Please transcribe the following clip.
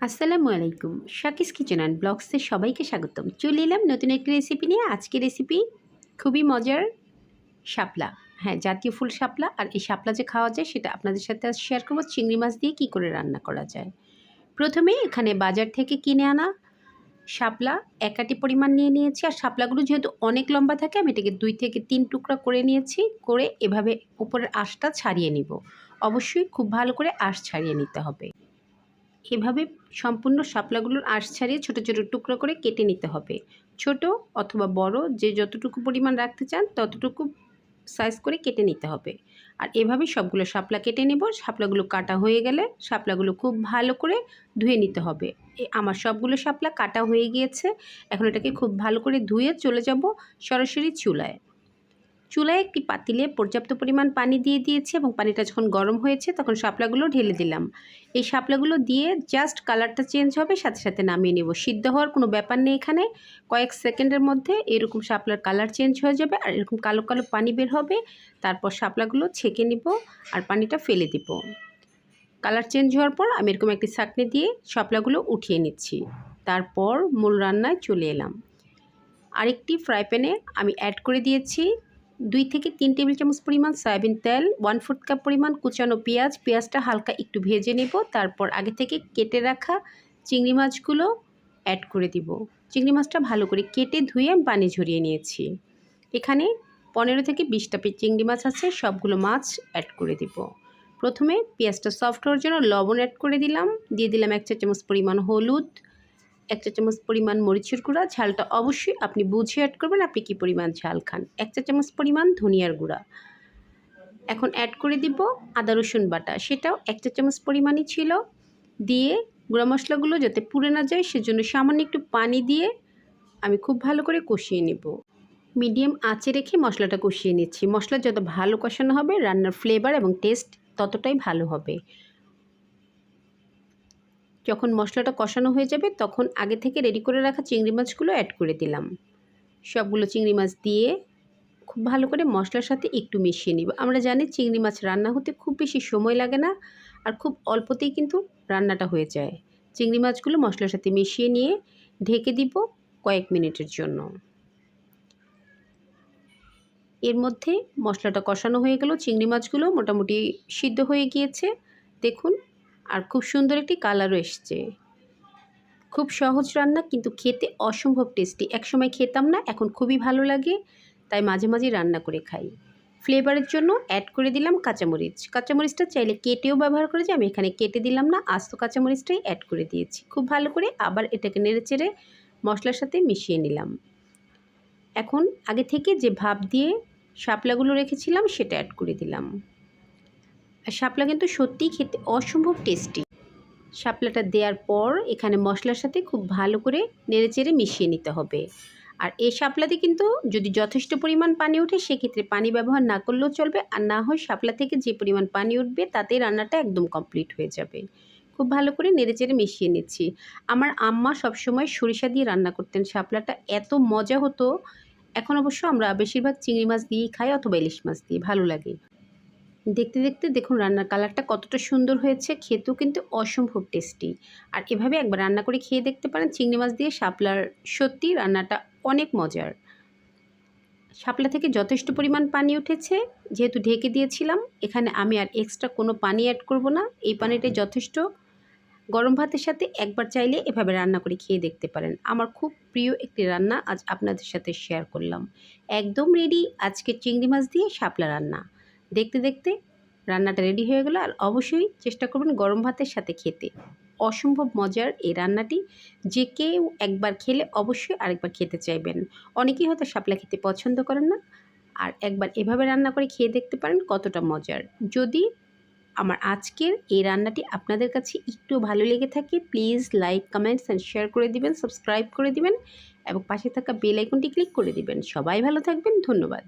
আসসালামু আলাইকুম। শাকিস kitchen and ব্লগসে সবাইকে স্বাগতম। চলে এলাম নতুন একটি রেসিপি নিয়ে। আজকে রেসিপি খুবই মজার শাপলা। হ্যাঁ জাতীয় ফুল শাপলা। আর এই শাপলা যে খাওয়া যায়, সেটা আপনাদের সাথে আজ শেয়ার করব চিংড়ি মাছ দিয়ে কী করে রান্না করা যায়। প্রথমে এখানে বাজার থেকে কিনে আনা শাপলা একাটি পরিমাণ নিয়ে নিয়েছি। আর শাপলাগুলো যেহেতু অনেক লম্বা থাকে, আমি এটাকে দুই থেকে তিন টুকরা করে নিয়েছি। করে এভাবে উপরের আঁশটা ছাড়িয়ে নিব। অবশ্যই খুব ভালো করে আঁশ ছাড়িয়ে নিতে হবে। এভাবে সম্পূর্ণ শাপলাগুলোর আঁশ ছাড়িয়ে ছোটো ছোটো টুকরো করে কেটে নিতে হবে। ছোট অথবা বড় যে যতটুকু পরিমাণ রাখতে চান ততটুকু সাইজ করে কেটে নিতে হবে। আর এভাবে সবগুলো শাপলা কেটে নেব। শাপলাগুলো কাটা হয়ে গেলে শাপলাগুলো খুব ভালো করে ধুয়ে নিতে হবে। আমার সবগুলো শাপলা কাটা হয়ে গিয়েছে। এখন এটাকে খুব ভালো করে ধুয়ে চলে যাব সরাসরি চুলায়। চুলায় একটি পাতিলে পর্যাপ্ত পরিমাণ পানি দিয়ে দিয়েছি এবং পানিটা যখন গরম হয়েছে তখন শাপলাগুলো ঢেলে দিলাম। এই শাপলাগুলো দিয়ে জাস্ট কালারটা চেঞ্জ হবে, সাথে সাথে নামিয়ে নেব। সিদ্ধ হওয়ার কোনো ব্যাপার নেই এখানে। কয়েক সেকেন্ডের মধ্যে এরকম শাপলার কালার চেঞ্জ হয়ে যাবে আর এরকম কালো কালো পানি বের হবে। তারপর শাপলাগুলো ছেঁকে নিব আর পানিটা ফেলে দিব। কালার চেঞ্জ হওয়ার পর আমি এরকম একটি ছাকনি দিয়ে শাপলাগুলো উঠিয়ে নিচ্ছি। তারপর মূল রান্নায় চলে এলাম। আরেকটি ফ্রাই প্যানে আমি অ্যাড করে দিয়েছি। দুই থেকে তিন টেবিল চামচ পরিমাণ সয়াবিন তেল ওয়ান ফোর্থ কাপ পরিমাণ কুচানো পেঁয়াজ। পেঁয়াজটা হালকা একটু ভেজে নেব, তারপর আগে থেকে কেটে রাখা চিংড়ি মাছগুলো অ্যাড করে দিব। চিংড়ি মাছটা ভালো করে কেটে ধুয়ে পানি ঝরিয়ে নিয়েছি। এখানে পনেরো থেকে বিশটা চিংড়ি মাছ আছে, সবগুলো মাছ অ্যাড করে দিব। প্রথমে পেঁয়াজটা সফট হওয়ার জন্য লবণ অ্যাড করে দিলাম। দিয়ে দিলাম এক চা চামচ পরিমাণ হলুদ। এক চা চামচ পরিমাণ মরিচের গুঁড়া, ঝালটা অবশ্যই আপনি বুঝে অ্যাড করবেন আপনি কি পরিমাণ ঝাল খান। এক চা চামচ পরিমাণ ধনিয়ার গুঁড়া। এখন অ্যাড করে দিব আদা, রসুন বাটা। সেটাও এক চা চামচ পরিমাণই ছিল। দিয়ে গুঁড়া মশলাগুলো যাতে পুড়ে না যায়, সেজন্য সামান্য একটু পানি দিয়ে আমি খুব ভালো করে কষিয়ে নেব। মিডিয়াম আঁচে রেখে মশলাটা কষিয়ে নিচ্ছি। মশলা যত ভালো কষানো হবে, রান্নার ফ্লেভার এবং টেস্ট ততটাই ভালো হবে। যখন মশলাটা কষানো হয়ে যাবে, তখন আগে থেকে রেডি করে রাখা চিংড়ি মাছগুলো অ্যাড করে দিলাম। সবগুলো চিংড়ি মাছ দিয়ে খুব ভালো করে মশলার সাথে একটু মিশিয়ে নিব। আমরা জানি চিংড়ি মাছ রান্না হতে খুব বেশি সময় লাগে না আর খুব অল্পতেই কিন্তু রান্নাটা হয়ে যায়। চিংড়ি মাছগুলো মশলার সাথে মিশিয়ে নিয়ে ঢেকে দিব কয়েক মিনিটের জন্য। এর মধ্যে মশলাটা কষানো হয়ে গেল। চিংড়ি মাছগুলো মোটামুটি সিদ্ধ হয়ে গিয়েছে। দেখুন আর খুব সুন্দর একটি কালারও এসছে। খুব সহজ রান্না কিন্তু খেতে অসম্ভব টেস্টি একসময় খেতাম না, এখন খুবই ভালো লাগে, তাই মাঝে মাঝে রান্না করে খাই। ফ্লেভারের জন্য অ্যাড করে দিলাম কাঁচামরিচ। কাঁচামরিচটা চাইলে কেটেও ব্যবহার করে যে আমি এখানে কেটে দিলাম না, আস্ত কাঁচামরিচটাই অ্যাড করে দিয়েছি। খুব ভালো করে আবার এটাকে নেড়ে চেড়ে মশলার সাথে মিশিয়ে নিলাম। এখন আগে থেকে যে ভাপ দিয়ে শাপলাগুলো রেখেছিলাম, সেটা অ্যাড করে দিলাম। আর শাপলা কিন্তু সত্যিই খেতে অসম্ভব টেস্টি শাপলাটা দেওয়ার পর এখানে মশলার সাথে খুব ভালো করে নেড়েচেড়ে মিশিয়ে নিতে হবে। আর এই শাপলাতে কিন্তু যদি যথেষ্ট পরিমাণ পানি ওঠে, সেক্ষেত্রে পানি ব্যবহার না করলেও চলবে। আর না হয় শাপলা থেকে যে পরিমাণ পানি উঠবে, তাতেই রান্নাটা একদম কমপ্লিট হয়ে যাবে। খুব ভালো করে নেড়েচেড়ে মিশিয়ে নিচ্ছি। আমার আম্মা সবসময় সরিষা দিয়ে রান্না করতেন। শাপলাটা এত মজা হতো। এখন অবশ্য আমরা বেশিরভাগ চিংড়ি মাছ দিয়েই খাই অথবা ইলিশ মাছ দিয়ে, ভালো লাগে। দেখতে দেখতে দেখুন রান্নার কালারটা কতটা সুন্দর হয়েছে, খেতেও কিন্তু অসম্ভব টেস্টি আর এভাবে একবার রান্না করে খেয়ে দেখতে পারেন, চিংড়ি মাছ দিয়ে শাপলার সত্যি রান্নাটা অনেক মজার। শাপলা থেকে যথেষ্ট পরিমাণ পানি উঠেছে, যেহেতু ঢেকে দিয়েছিলাম, এখানে আমি আর এক্সট্রা কোনো পানি অ্যাড করব না। এই পানিটাই যথেষ্ট। গরম ভাতের সাথে একবার চাইলে এভাবে রান্না করে খেয়ে দেখতে পারেন। আমার খুব প্রিয় একটি রান্না, আজ আপনাদের সাথে শেয়ার করলাম। একদম রেডি আজকে চিংড়ি মাছ দিয়ে শাপলা রান্না। দেখতে দেখতে রান্নাটা রেডি হয়ে গেলো আর অবশ্যই চেষ্টা করবেন গরম ভাতের সাথে খেতে। অসম্ভব মজার এই রান্নাটি। যে কেউ একবার খেলে অবশ্যই আরেকবার খেতে চাইবেন। অনেকেই হয়তো শাপলা খেতে পছন্দ করেন না। আর একবার এভাবে রান্না করে খেয়ে দেখতে পারেন কতটা মজার। যদি আমার আজকের এই রান্নাটি আপনাদের কাছে একটু ভালো লেগে থাকে please like comments and share করে দিবেন সাবস্ক্রাইব করে দিবেন এবং পাশে থাকা বেল আইকনটি ক্লিক করে দিবেন। সবাই ভালো থাকবেন, ধন্যবাদ।